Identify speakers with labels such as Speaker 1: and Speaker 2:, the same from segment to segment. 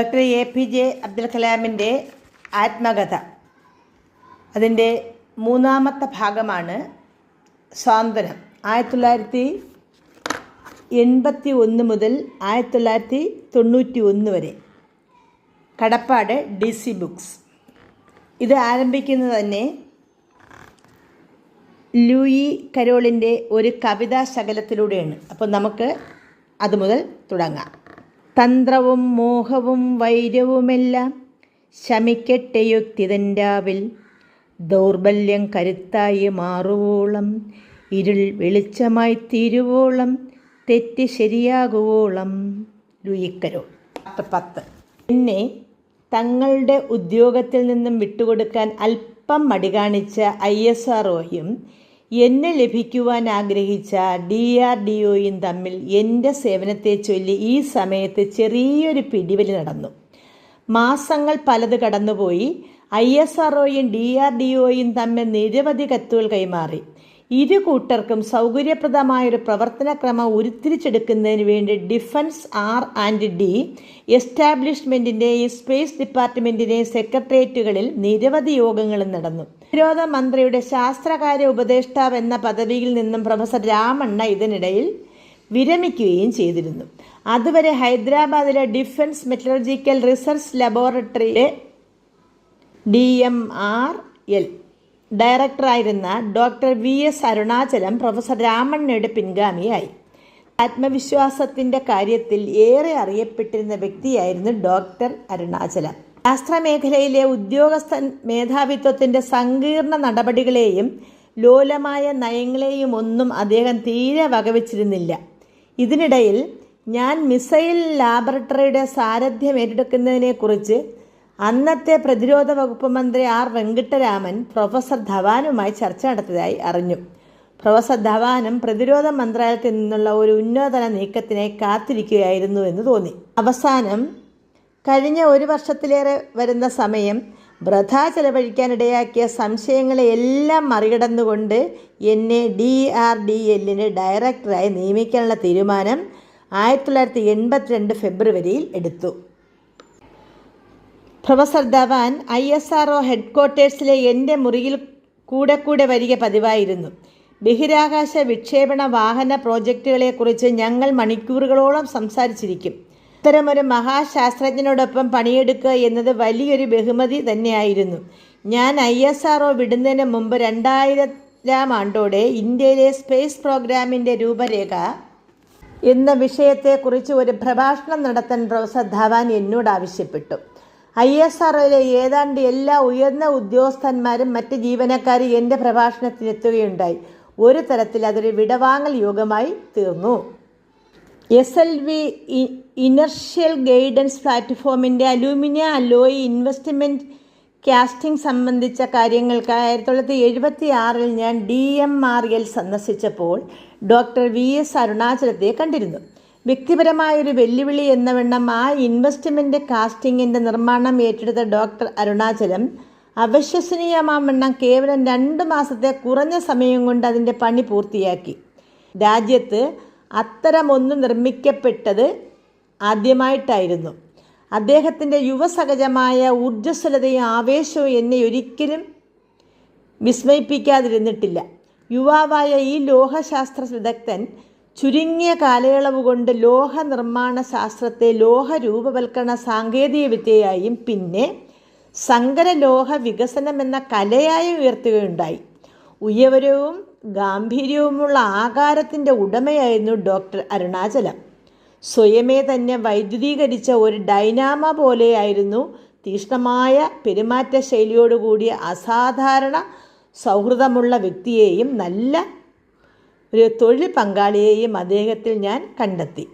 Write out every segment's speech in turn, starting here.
Speaker 1: doctor A P J Abdul കലാമിൻ്റെ ആത്മകഥ അതിൻ്റെ മൂന്നാമത്തെ ഭാഗമാണ് സ്വാന്തനം ആയിരത്തി തൊള്ളായിരത്തി എൺപത്തി ഒന്ന് മുതൽ ആയിരത്തി തൊള്ളായിരത്തി തൊണ്ണൂറ്റി ഒന്ന് വരെ കടപ്പാട് ഡി സി ബുക്സ് ഇത് ആരംഭിക്കുന്നത് തന്നെ ലൂയി കരോളിൻ്റെ ഒരു കവിതാ ശകലത്തിലൂടെയാണ് അപ്പോൾ നമുക്ക് അതുമുതൽ തുടങ്ങാം തന്ത്രവും മോഹവും വൈര്യവുമെല്ലാം ശമിക്കട്ടെ യുക്തിതൻ ദൗർബല്യം കരുത്തായി മാറുവോളം ഇരുൾ വെളിച്ചമായി തീരുവോളം തെറ്റ് ശരിയാകുവോളം രുയിക്കരോ പത്ത് പിന്നെ തങ്ങളുടെ ഉദ്യോഗത്തിൽ നിന്നും വിട്ടുകൊടുക്കാൻ അല്പം മടി കാണിച്ച ഐ എസ് ആർ എന്നെ ലഭിക്കുവാൻ ആഗ്രഹിച്ച ഡി ആർ ഡി ഒയും തമ്മിൽ എൻ്റെ സേവനത്തെ ചൊല്ലി ഈ സമയത്ത് ചെറിയൊരു പിടിവലി നടന്നു മാസങ്ങൾ പലത് കടന്നുപോയി ഐ എസ് ആർ ഒയും ഡി ആർ ഡി ഒയും തമ്മിൽ നിരവധി കത്തുകൾ കൈമാറി ഇരു കൂട്ടർക്കും സൗകര്യപ്രദമായൊരു പ്രവർത്തനക്രമം ഉരുത്തിരിച്ചെടുക്കുന്നതിന് വേണ്ടി ഡിഫൻസ് ആർ ആൻഡ് ഡി എസ്റ്റാബ്ലിഷ്മെൻറ്റിൻ്റെയും സ്പേസ് ഡിപ്പാർട്ട്മെൻറ്റിൻ്റെയും സെക്രട്ടേറിയറ്റുകളിൽ നിരവധി യോഗങ്ങളും നടന്നു പ്രതിരോധ മന്ത്രിയുടെ ശാസ്ത്രകാര്യ ഉപദേഷ്ടാവ് എന്ന പദവിയിൽ നിന്നും പ്രൊഫസർ രാമണ്ണ ഇതിനിടയിൽ വിരമിക്കുകയും ചെയ്തിരുന്നു അതുവരെ ഹൈദരാബാദിലെ ഡിഫൻസ് മെറ്റലർജിക്കൽ റിസർച്ച് ലബോറട്ടറിയിലെ ഡി എം ആർ എൽ ഡയറക്ടറായിരുന്ന doctor V S Arunachalam professor രാമണ്ണയുടെ പിൻഗാമിയായി ആത്മവിശ്വാസത്തിൻ്റെ കാര്യത്തിൽ ഏറെ അറിയപ്പെട്ടിരുന്ന വ്യക്തിയായിരുന്നു ഡോക്ടർ അരുണാചലം ശാസ്ത്രമേഖലയിലെ ഉദ്യോഗസ്ഥ മേധാവിത്വത്തിൻ്റെ സങ്കീർണ നടപടികളെയും ലോലമായ നയങ്ങളെയും ഒന്നും അദ്ദേഹം തീരെ വകവച്ചിരുന്നില്ല ഇതിനിടയിൽ ഞാൻ മിസൈൽ ലാബറട്ടറിയുടെ സാരഥ്യം ഏറ്റെടുക്കുന്നതിനെക്കുറിച്ച് അന്നത്തെ പ്രതിരോധ വകുപ്പ് മന്ത്രി ആർ വെങ്കിട്ടരാമൻ പ്രൊഫസർ ധവാനുമായി ചർച്ച നടത്തിയതായി അറിഞ്ഞു പ്രൊഫസർ ധവാനും പ്രതിരോധ മന്ത്രാലയത്തിൽ നിന്നുള്ള ഒരു ഉന്നതതല നീക്കത്തിനെ കാത്തിരിക്കുകയായിരുന്നു എന്ന് തോന്നി അവസാനം കഴിഞ്ഞ ഒരു വർഷത്തിലേറെ വരുന്ന സമയം വൃഥ ചെലവഴിക്കാനിടയാക്കിയ സംശയങ്ങളെ മറികടന്നുകൊണ്ട് എന്നെ ഡി ആർ ഡി എല്ലിന് ഡയറക്ടറായി നിയമിക്കാനുള്ള തീരുമാനം ആയിരത്തി തൊള്ളായിരത്തി എൺപത്തിരണ്ട് ഫെബ്രുവരിയിൽ എടുത്തു professor Dhawan I S R O ഹെഡ്ക്വാർട്ടേഴ്സിലെ എൻ്റെ മുറിയിൽ കൂടെ കൂടെ വരിക പതിവായിരുന്നു ബഹിരാകാശ വിക്ഷേപണ വാഹന പ്രോജക്റ്റുകളെക്കുറിച്ച് ഞങ്ങൾ മണിക്കൂറുകളോളം സംസാരിച്ചിരിക്കും അത്തരമൊരു മഹാശാസ്ത്രജ്ഞനോടൊപ്പം പണിയെടുക്കുക എന്നത് വലിയൊരു ബഹുമതി തന്നെയായിരുന്നു ഞാൻ ഐ എസ് ആർ ഒ വിടുന്നതിന് മുമ്പ് രണ്ടായിരത്തിലാം ആണ്ടോടെ ഇന്ത്യയിലെ സ്പേസ് പ്രോഗ്രാമിൻ്റെ രൂപരേഖ എന്ന വിഷയത്തെക്കുറിച്ച് ഒരു പ്രഭാഷണം നടത്താൻ പ്രൊഫസർ ധവാൻ എന്നോട് ആവശ്യപ്പെട്ടു ഐ എസ് ഒയിലെ ഏതാണ്ട് എല്ലാ ഉയർന്ന ഉദ്യോഗസ്ഥന്മാരും മറ്റ് ജീവനക്കാരും എൻ്റെ പ്രഭാഷണത്തിനെത്തുകയുണ്ടായി ഒരു തരത്തിൽ അതൊരു വിടവാങ്ങൽ യോഗമായി തീർന്നു S L V inertial guidance പ്ലാറ്റ്ഫോമിൻ്റെ അലൂമിനിയ അലോയ് ഇൻവെസ്റ്റ്മെൻറ്റ് കാസ്റ്റിംഗ് സംബന്ധിച്ച കാര്യങ്ങൾക്ക് ആയിരത്തി തൊള്ളായിരത്തി എഴുപത്തി ആറിൽ ഞാൻ ഡി എം ആർ എൽ സന്ദർശിച്ചപ്പോൾ ഡോക്ടർ വി എസ് അരുണാചലത്തെ കണ്ടിരുന്നു വ്യക്തിപരമായൊരു വെല്ലുവിളി എന്നവണ്ണം ആ ഇൻവെസ്റ്റ്മെൻറ്റ് കാസ്റ്റിങ്ങിൻ്റെ നിർമ്മാണം ഏറ്റെടുത്ത ഡോക്ടർ അരുണാചലം അവിശ്വസനീയമാവണ്ണം കേവലം രണ്ട് മാസത്തെ കുറഞ്ഞ സമയം കൊണ്ട് അതിൻ്റെ പണി പൂർത്തിയാക്കി രാജ്യത്ത് അത്തരമൊന്ന് നിർമ്മിക്കപ്പെട്ടത് ആദ്യമായിട്ടായിരുന്നു അദ്ദേഹത്തിൻ്റെ യുവസഹജമായ ഊർജ്ജസ്വലതയും ആവേശവും എന്നെ ഒരിക്കലും വിസ്മയിപ്പിക്കാതിരുന്നിട്ടില്ല യുവാവായ ഈ ലോഹശാസ്ത്ര വിദഗ്ധൻ ചുരുങ്ങിയ കാലയളവ് കൊണ്ട് ലോഹ നിർമ്മാണ ശാസ്ത്രത്തെ ലോഹ രൂപവൽക്കരണ സാങ്കേതിക വിദ്യയായും പിന്നെ ലോഹ വികസനം എന്ന കലയായും ഉയർത്തുകയുണ്ടായി ഉയവരവും ഗാംഭീര്യവുമുള്ള ആകാരത്തിൻ്റെ ഉടമയായിരുന്നു ഡോക്ടർ അരുണാചലം സ്വയമേ തന്നെ വൈദ്യുതീകരിച്ച ഒരു ഡൈനാമ പോലെയായിരുന്നു തീഷ്ണമായ പെരുമാറ്റ ശൈലിയോടുകൂടിയ അസാധാരണ സൗഹൃദമുള്ള വ്യക്തിയെയും നല്ല ഒരു തൊഴിൽ പങ്കാളിയെയും അദ്ദേഹത്തിൽ ഞാൻ കണ്ടെത്തി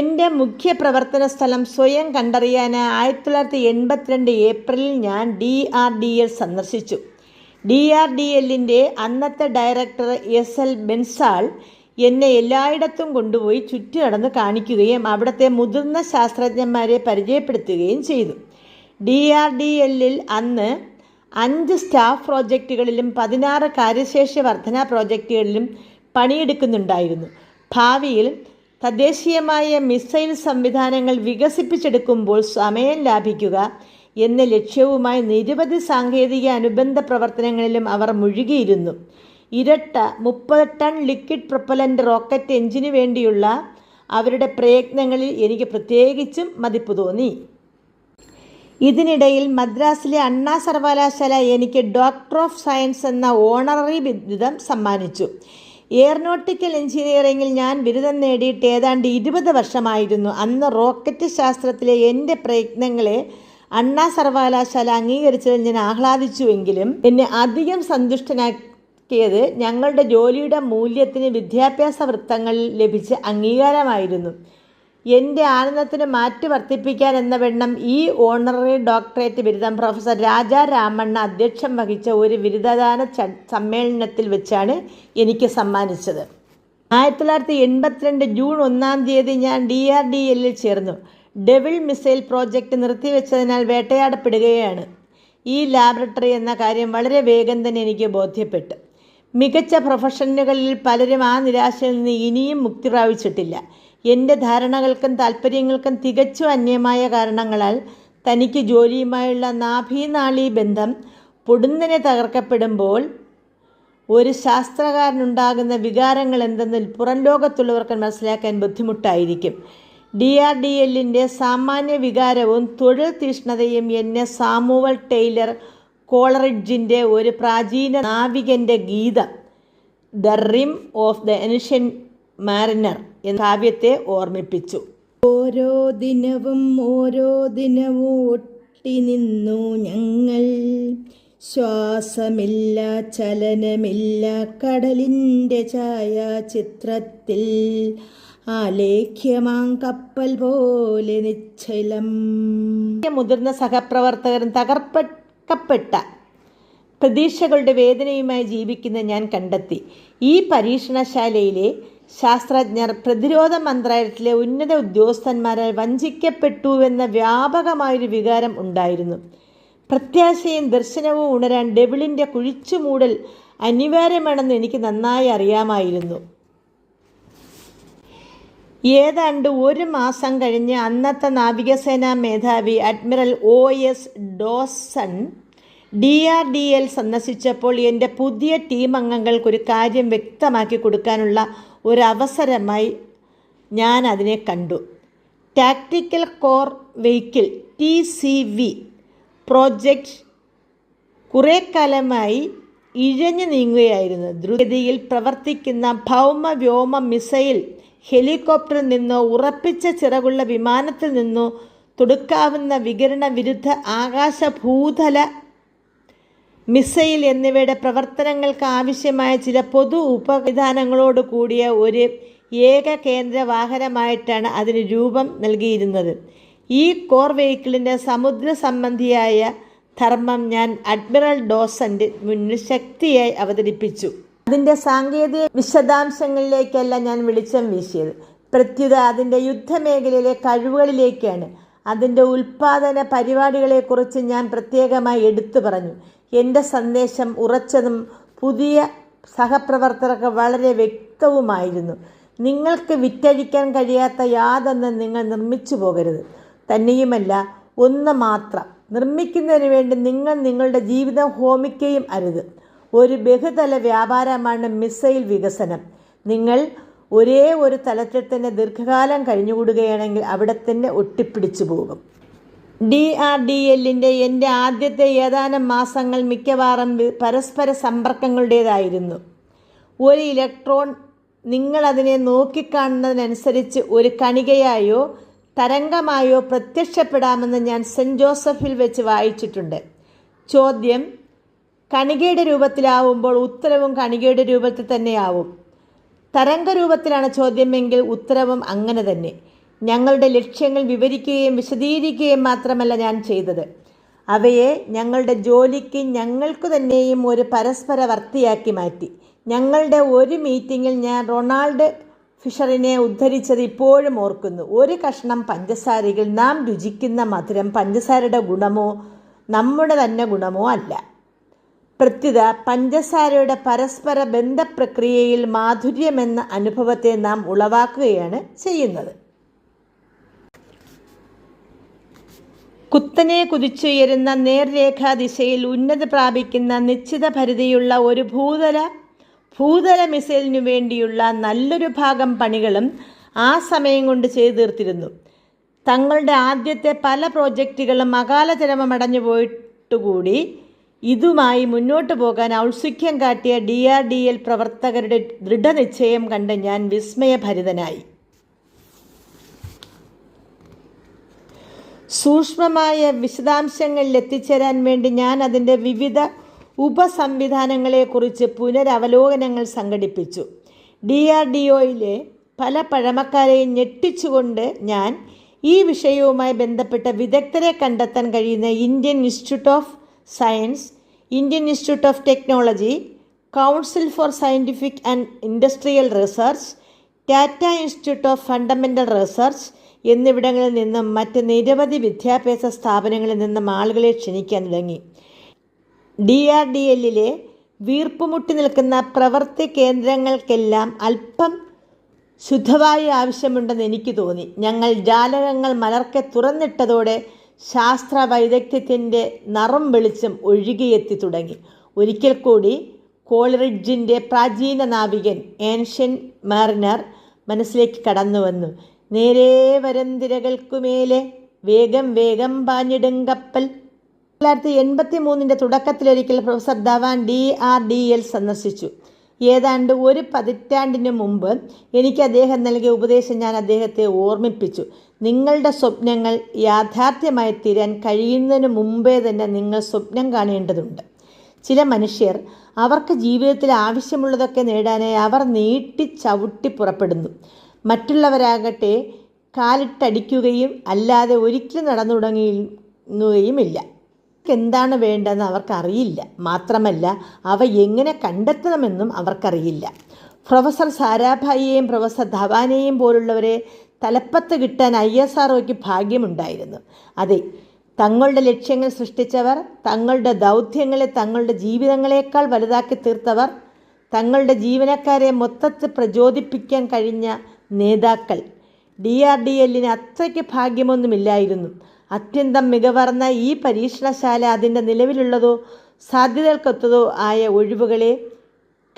Speaker 1: എൻ്റെ മുഖ്യ പ്രവർത്തന സ്ഥലം സ്വയം കണ്ടറിയാൻ ആയിരത്തി തൊള്ളായിരത്തി എൺപത്തിരണ്ട് ഏപ്രിലിൽ ഞാൻ ഡി ആർ ഡി എൽ സന്ദർശിച്ചു ഡി ആർ ഡി എല്ലിൻ്റെ അന്നത്തെ ഡയറക്ടർ എസ് എൽ ബെൻസാൾ എന്നെ എല്ലായിടത്തും കൊണ്ടുപോയി ചുറ്റി നടന്ന് കാണിക്കുകയും അവിടുത്തെ മുതിർന്ന ശാസ്ത്രജ്ഞന്മാരെ പരിചയപ്പെടുത്തുകയും ചെയ്തു ഡി ആർ ഡി എല്ലിൽ അന്ന് അഞ്ച് സ്റ്റാഫ് പ്രോജക്റ്റുകളിലും പതിനാറ് കാര്യശേഷി വർധന പ്രോജക്റ്റുകളിലും പണിയെടുക്കുന്നുണ്ടായിരുന്നു ഭാവിയിൽ തദ്ദേശീയമായ മിസൈൽ സംവിധാനങ്ങൾ വികസിപ്പിച്ചെടുക്കുമ്പോൾ സമയം ലാഭിക്കുക എന്ന ലക്ഷ്യവുമായി നിരവധി സാങ്കേതിക അനുബന്ധ പ്രവർത്തനങ്ങളിലും അവർ മുഴുകിയിരുന്നു ഇരട്ട മുപ്പത് ടൺ ലിക്വിഡ് പ്രൊപ്പലൻ്റ് റോക്കറ്റ് എഞ്ചിന് വേണ്ടിയുള്ള അവരുടെ പ്രയത്നങ്ങളിൽ എനിക്ക് പ്രത്യേകിച്ചും മതിപ്പ് തോന്നി ഇതിനിടയിൽ മദ്രാസിലെ അണ്ണാ സർവകലാശാല എനിക്ക് ഡോക്ടർ ഓഫ് സയൻസ് എന്ന ഓണററി ബിരുദം സമ്മാനിച്ചു എയർനോട്ടിക്കൽ എഞ്ചിനീയറിംഗിൽ ഞാൻ ബിരുദം നേടിയിട്ട് ഏതാണ്ട് ഇരുപത് വർഷമായിരുന്നു അന്ന് റോക്കറ്റ് ശാസ്ത്രത്തിലെ എൻ്റെ പ്രയത്നങ്ങളെ അണ്ണാ സർവകലാശാല അംഗീകരിച്ചതിൽ ഞാൻ ആഹ്ലാദിച്ചുവെങ്കിലും എന്നെ അധികം സന്തുഷ്ടനാക്കി കിട്ടിയത് ഞങ്ങളുടെ ജോലിയുടെ മൂല്യത്തിന് വിദ്യാഭ്യാസ വൃത്തങ്ങളിൽ ലഭിച്ച അംഗീകാരമായിരുന്നു എൻ്റെ ആനന്ദത്തിന് മാറ്റി വർദ്ധിപ്പിക്കാൻ എന്ന വെണ്ണം ഈ ഓണററി ഡോക്ടറേറ്റ് ബിരുദം പ്രൊഫസർ രാജാ രാമണ്ണ അധ്യക്ഷം വഹിച്ച ഒരു ബിരുദദാന സമ്മേളനത്തിൽ വെച്ചാണ് എനിക്ക് സമ്മാനിച്ചത് ആയിരത്തി തൊള്ളായിരത്തി എൺപത്തിരണ്ട് ജൂൺ ഒന്നാം തീയതി ഞാൻ ഡി ആർ ഡി എല്ലിൽ ചേർന്നു ഡെവിൾ മിസൈൽ പ്രോജക്റ്റ് നിർത്തിവെച്ചതിനാൽ വേട്ടയാടപ്പെടുകയാണ് ഈ ലാബറട്ടറി എന്ന കാര്യം വളരെ വേഗം തന്നെ എനിക്ക് ബോധ്യപ്പെട്ടു മികച്ച പ്രൊഫഷനുകളിൽ പലരും ആ നിരാശയിൽ നിന്ന് ഇനിയും മുക്തി പ്രാപിച്ചിട്ടില്ല എൻ്റെ ധാരണകൾക്കും താല്പര്യങ്ങൾക്കും തികച്ചും അന്യമായ കാരണങ്ങളാൽ തനിക്ക് ജോലിയുമായുള്ള നാഭീനാളി ബന്ധം പൊടുന്നനെ തകർക്കപ്പെടുമ്പോൾ ഒരു ശാസ്ത്രകാരനുണ്ടാകുന്ന വികാരങ്ങൾ എന്തെന്നിൽ പുറം ലോകത്തുള്ളവർക്ക് മനസ്സിലാക്കാൻ ബുദ്ധിമുട്ടായിരിക്കും ഡി ആർ ഡി എല്ലിൻ്റെ സാമാന്യ വികാരവും തൊഴിൽ തീഷ്ണതയും എന്നെ സാമുവൽ ടെയ്ലർ കോളറിഡ്ജിൻ്റെ ഒരു പ്രാചീന നാവികൻ്റെ ഗീതം the rime of the ancient mariner എന്ന കാവ്യത്തെ ഓർമ്മിപ്പിച്ചു ഓരോ ദിനവും ഓരോ ദിനവും ഒട്ടി നിന്നു ഞങ്ങൾ ശ്വാസമില്ല ചലനമില്ല കടലിൻ്റെ ചിത്രത്തിൽ ആലേഖ്യമാം കപ്പൽ പോലെ നിശ്ചലം മുതിർന്ന സഹപ്രവർത്തകരും തകർപ്പെട്ട കപ്പെട്ട പ്രതീക്ഷകളുടെ വേദനയുമായി ജീവിക്കുന്ന ഞാൻ കണ്ടെത്തി ഈ പരീക്ഷണശാലയിലെ ശാസ്ത്രജ്ഞർ പ്രതിരോധ മന്ത്രാലയത്തിലെ ഉന്നത ഉദ്യോഗസ്ഥന്മാരാൽ വഞ്ചിക്കപ്പെട്ടുവെന്ന വ്യാപകമായൊരു വികാരം ഉണ്ടായിരുന്നു പ്രത്യാശയും ദർശനവും ഉണരാൻ ഡെവിളിൻ്റെ കുഴിച്ചുമൂടൽ അനിവാര്യമാണെന്ന് എനിക്ക് നന്നായി അറിയാമായിരുന്നു ഏതാണ്ട് ഒരു മാസം കഴിഞ്ഞ് അന്നത്തെ നാവികസേനാ മേധാവി admiral O S Dawson D R D L സന്ദർശിച്ചപ്പോൾ എൻ്റെ പുതിയ ടീം അംഗങ്ങൾക്ക് ഒരു കാര്യം വ്യക്തമാക്കി കൊടുക്കാനുള്ള ഒരവസരമായി ഞാൻ അതിനെ കണ്ടു tactical core vehicle T C V project കുറേ കാലമായി ഇഴഞ്ഞു നീങ്ങുകയായിരുന്നു ദ്രുതഗതിയിൽ പ്രവർത്തിക്കുന്ന ഭൗമ വ്യോമ മിസൈൽ ഹെലികോപ്റ്ററിൽ നിന്നോ ഉറപ്പിച്ച ചിറകുള്ള വിമാനത്തിൽ നിന്നോ തുടുക്കാവുന്ന വികിരണ വിരുദ്ധ ആകാശ ഭൂതല മിസൈൽ എന്നിവയുടെ പ്രവർത്തനങ്ങൾക്ക് ആവശ്യമായ ചില പൊതു ഉപവിധാനങ്ങളോട് കൂടിയ ഒരു ഏക കേന്ദ്ര വാഹനമായിട്ടാണ് അതിന് രൂപം നൽകിയിരുന്നത് ഈ കോർ വെഹിക്കിളിൻ്റെ സമുദ്ര സംബന്ധിയായ ധർമ്മം ഞാൻ അഡ്മിറൽ ഡോസൻ്റെ മുന്നിൽ ശക്തിയായി അവതരിപ്പിച്ചു അതിന്റെ സാങ്കേതിക വിശദാംശങ്ങളിലേക്കല്ല ഞാൻ വെളിച്ചം വീശിയത് പ്രത്യുത അതിൻ്റെ യുദ്ധമേഖലയിലെ കഴിവുകളിലേക്കാണ് അതിൻ്റെ ഉൽപ്പാദന പരിപാടികളെക്കുറിച്ച് ഞാൻ പ്രത്യേകമായി എടുത്തു പറഞ്ഞു എൻ്റെ സന്ദേശം ഉറച്ചതും പുതിയ സഹപ്രവർത്തകർക്ക് വളരെ വ്യക്തവുമായിരുന്നു നിങ്ങൾക്ക് വിറ്റഴിക്കാൻ കഴിയാത്ത യാതൊന്നും നിങ്ങൾ നിർമ്മിച്ചു പോകരുത് തന്നെയുമല്ല ഒന്ന് മാത്രം നിർമ്മിക്കുന്നതിന് വേണ്ടി നിങ്ങൾ നിങ്ങളുടെ ജീവിതം ഹോമിക്കുകയും അരുത് ഒരു ബഹുതല വ്യാപാരമാണ് മിസൈൽ വികസനം നിങ്ങൾ ഒരേ ഒരു തലത്തിൽ തന്നെ ദീർഘകാലം കഴിഞ്ഞുകൂടുകയാണെങ്കിൽ അവിടെ തന്നെ ഒട്ടിപ്പിടിച്ചു പോകും ഡി ആർ ഡി എല്ലിൻ്റെ എൻ്റെ ആദ്യത്തെ ഏതാനും മാസങ്ങൾ മിക്കവാറും പരസ്പര സമ്പർക്കങ്ങളുടേതായിരുന്നു ഒരു ഇലക്ട്രോൺ നിങ്ങളതിനെ നോക്കിക്കാണുന്നതിനനുസരിച്ച് ഒരു കണികയായോ തരംഗമായോ പ്രത്യക്ഷപ്പെടാമെന്ന് ഞാൻ സെൻറ്റ് ജോസഫിൽ വെച്ച് വായിച്ചിട്ടുണ്ട് ചോദ്യം കണികയുടെ രൂപത്തിലാവുമ്പോൾ ഉത്തരവും കണികയുടെ രൂപത്തിൽ തന്നെയാവും തരംഗ രൂപത്തിലാണ് ചോദ്യമെങ്കിൽ ഉത്തരവും അങ്ങനെ തന്നെ ഞങ്ങളുടെ ലക്ഷ്യങ്ങൾ വിവരിക്കുകയും വിശദീകരിക്കുകയും മാത്രമല്ല ഞാൻ ചെയ്തത് അവയെ ഞങ്ങളുടെ ജോലിക്ക് ഞങ്ങൾക്ക് തന്നെയും ഒരു പരസ്പര വർത്തിയാക്കി മാറ്റി ഞങ്ങളുടെ ഒരു മീറ്റിങ്ങിൽ ഞാൻ റൊണാൾഡ് ഫിഷറിനെ ഉദ്ധരിച്ചത് ഇപ്പോഴും ഓർക്കുന്നു ഒരു കഷ്ണം പഞ്ചസാരയിൽ നാം രുചിക്കുന്ന മധുരം പഞ്ചസാരയുടെ ഗുണമോ നമ്മുടെ തന്നെ ഗുണമോ അല്ല പ്രത്യുത പഞ്ചസാരയുടെ പരസ്പര ബന്ധപ്രക്രിയയിൽ മാധുര്യമെന്ന അനുഭവത്തെ നാം ഉളവാക്കുകയാണ് ചെയ്യുന്നത് കുത്തനെ കുതിച്ചുയരുന്ന നേർരേഖാ ദിശയിൽ ഉന്നത പ്രാപിക്കുന്ന നിശ്ചിത പരിധിയുള്ള ഒരു ഭൂതല ഭൂതല മിസൈലിനു വേണ്ടിയുള്ള നല്ലൊരു ഭാഗം പണികളും ആ സമയം കൊണ്ട് ചെയ്തു തീർത്തിരുന്നു തങ്ങളുടെ ആദ്യത്തെ പല പ്രോജക്റ്റുകളും അകാലചരമമടഞ്ഞു പോയിട്ടുകൂടി ഇതുമായി മുന്നോട്ടു പോകാൻ ഔത്സുഖ്യം കാട്ടിയ ഡി ആർ ഡി എൽ പ്രവർത്തകരുടെ ദൃഢനിശ്ചയം കണ്ട് ഞാൻ വിസ്മയഭരിതനായി സൂക്ഷ്മമായ വിശദാംശങ്ങളിൽ എത്തിച്ചേരാൻ വേണ്ടി ഞാൻ അതിൻ്റെ വിവിധ ഉപസംവിധാനങ്ങളെക്കുറിച്ച് പുനരവലോകനങ്ങൾ സംഘടിപ്പിച്ചു ഡി ആർ ഡി ഒയിലെ പല പഴമക്കാരെയും ഞെട്ടിച്ചുകൊണ്ട് ഞാൻ ഈ വിഷയവുമായി ബന്ധപ്പെട്ട വിദഗ്ധരെ കണ്ടെത്താൻ കഴിയുന്ന Indian institute of science Indian institute of technology council for scientific and industrial research Tata institute of fundamental research എന്നിവിടങ്ങളിൽ നിന്നും മറ്റ് നിരവധി വിദ്യാഭ്യാസ സ്ഥാപനങ്ങളിൽ നിന്നും ആളുകളെ ക്ഷണിക്കാൻ തുടങ്ങി ഡി ആർ ഡി എല്ലിലെ വീർപ്പുമുട്ടി നിൽക്കുന്ന പ്രവൃത്തി കേന്ദ്രങ്ങൾക്കെല്ലാം അല്പം ശുദ്ധവായു ആവശ്യമുണ്ടെന്ന് എനിക്ക് തോന്നി ഞങ്ങൾ ജാലകങ്ങൾ മലർക്കെ തുറന്നിട്ടതോടെ ശാസ്ത്ര വൈദഗ്ധ്യത്തിൻ്റെ നിറം വെളിച്ചം ഒഴുകിയെത്തി തുടങ്ങി ഒരിക്കൽ കൂടി കോളറിഡ്ജിൻ്റെ പ്രാചീന നാവികൻ ഏൻഷ്യൻ മാറിനർ മനസ്സിലേക്ക് കടന്നു വന്നു നേരെ വരന്തിരകൾക്കുമേലെ വേഗം വേഗം പാഞ്ഞിടും കപ്പൽ തൊള്ളായിരത്തി എൺപത്തി മൂന്നിൻ്റെ തുടക്കത്തിലൊരിക്കൽ professor Dhawan D R D L സന്ദർശിച്ചു ഏതാണ്ട് ഒരു പതിറ്റാണ്ടിന് മുമ്പ് എനിക്ക് അദ്ദേഹം നൽകിയ ഉപദേശം ഞാൻ അദ്ദേഹത്തെ ഓർമ്മിപ്പിച്ചു നിങ്ങളുടെ സ്വപ്നങ്ങൾ യാഥാർത്ഥ്യമായി തീരാൻ കഴിയുന്നതിന് മുമ്പേ തന്നെ നിങ്ങൾ സ്വപ്നം കാണേണ്ടതുണ്ട് ചില മനുഷ്യർ അവർക്ക് ജീവിതത്തിൽ ആവശ്യമുള്ളതൊക്കെ നേടാനായി അവർ നീട്ടി ചവിട്ടി പുറപ്പെടുന്നു മറ്റുള്ളവരാകട്ടെ കാലിട്ടടിക്കുകയും അല്ലാതെ ഒരിക്കലും നടന്നു തുടങ്ങുകയുമില്ല എന്താണ് വേണ്ടതെന്ന് അവർക്കറിയില്ല മാത്രമല്ല അവ എങ്ങനെ കണ്ടെത്തണമെന്നും അവർക്കറിയില്ല പ്രൊഫസർ സാരാഭായിയെയും പ്രൊഫസർ ധവാനെയും പോലുള്ളവരെ തലപ്പത്ത് കിട്ടാൻ ഐ എസ് ആർ ഭാഗ്യമുണ്ടായിരുന്നു അതെ തങ്ങളുടെ ലക്ഷ്യങ്ങൾ സൃഷ്ടിച്ചവർ തങ്ങളുടെ ദൗത്യങ്ങളെ തങ്ങളുടെ ജീവിതങ്ങളെക്കാൾ വലുതാക്കി തീർത്തവർ തങ്ങളുടെ ജീവനക്കാരെ മൊത്തത്തിൽ പ്രചോദിപ്പിക്കാൻ കഴിഞ്ഞ നേതാക്കൾ ഡി ആർ ഡി എല്ലിന് അത്രയ്ക്ക് ഭാഗ്യമൊന്നുമില്ലായിരുന്നു അത്യന്തം മികവർന്ന ഈ പരീക്ഷണശാല അതിൻ്റെ നിലവിലുള്ളതോ സാധ്യതകൾക്കൊത്തതോ ആയ ഒഴിവുകളെ